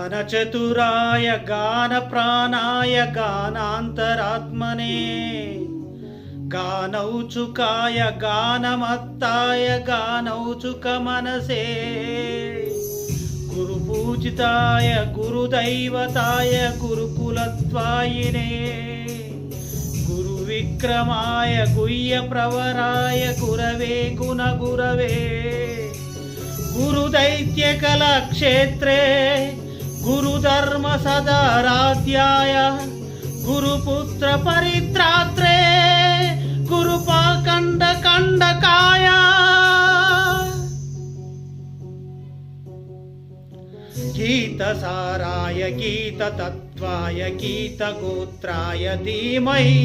गानचतुराय गानप्राणाय गानान्तरात्मने गानौचुकाय गानमत्ताय गानौचुकमनसे गुरुपूजिताय गुरुदैवताय गुरुकुलत्वायिने गुरुविक्रमाय गुह्यप्रवराय गुरवे गुणगुरवे गुरुदैत्यकलक्षेत्रे గురుధర్మ సదరాధ్యాయ గురుపుత్ర పరిత్రాత్రే గురుపాఖండ ఖండకాయ. గీతసారాయ గీతతత్వాయ గీతగోత్రాయ ధీమహి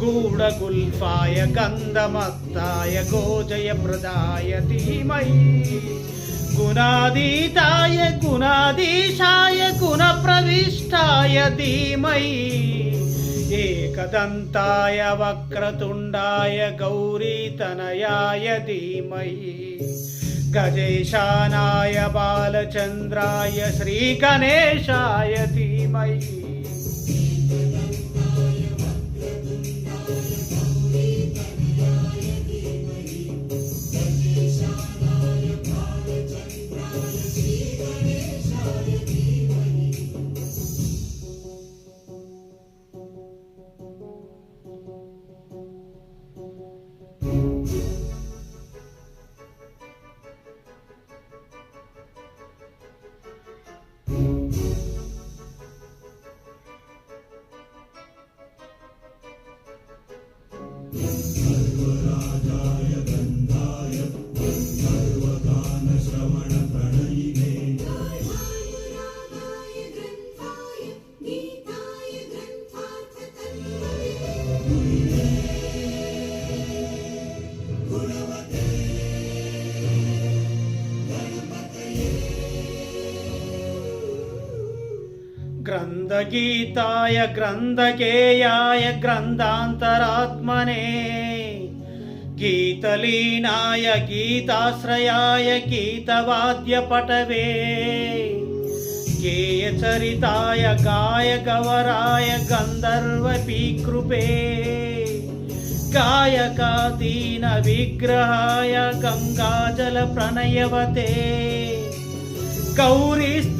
గూఢగుల్ఫాయ గంధమత్తాయ గోజయ ప్రదాయ ధీమహి గుణాదీతాయ గుణాదీశాయ గుణప్రవిష్టాయ ధీమై. ఏకదంతాయ వక్రతుండాయ గౌరీతనయాయ ధీమై. గజేశానాయ బాలచంద్రాయ శ్రీగణేశాయ ధీమై. Sarva Raja Yabanda గ్రంథగీతాయ గ్రంథకేయాయ గ్రంథాంతరాత్మనే. గీతలీనాయ గీతాశ్రయాయ గీతవాద్యపటవే. గేయచరితాయ గాయగవరాయ గంధర్వపీకృపే. గాయకాదీన విగ్రహాయ గంగాజల ప్రణయవతే గౌరీస్తనందనాయ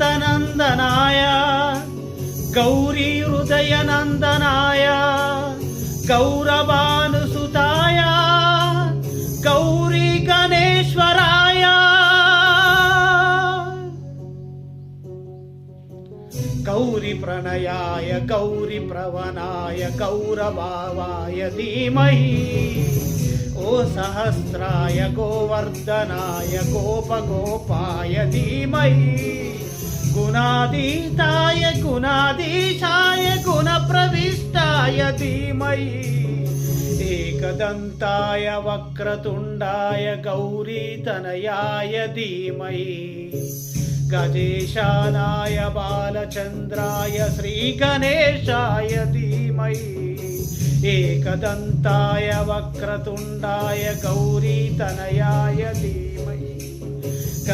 Gauri హృదయనందనాయ గౌరవానుసుతాయ Gauri గణేశ్వరాయ. Gauri ప్రణయాయ Gauri ప్రవణాయ గౌరభావాయ ధీమహి. ఓ సహస్రాయ గోవర్ధనాయ గోపగోపాయ ధీమహి. గుణాతీతాయ గుణాధీశాయ గుణప్రవిష్టాయ ధీమయి. ఏకదంతాయ వక్రతుండాయ గౌరీతనయాయ ధీమయి. గజేశానాయ బాలచంద్రాయ శ్రీగణేశాయ ధీమయి. ఏకదంతాయ వక్రతుండాయ గౌరీతనయాయ ధీమయి.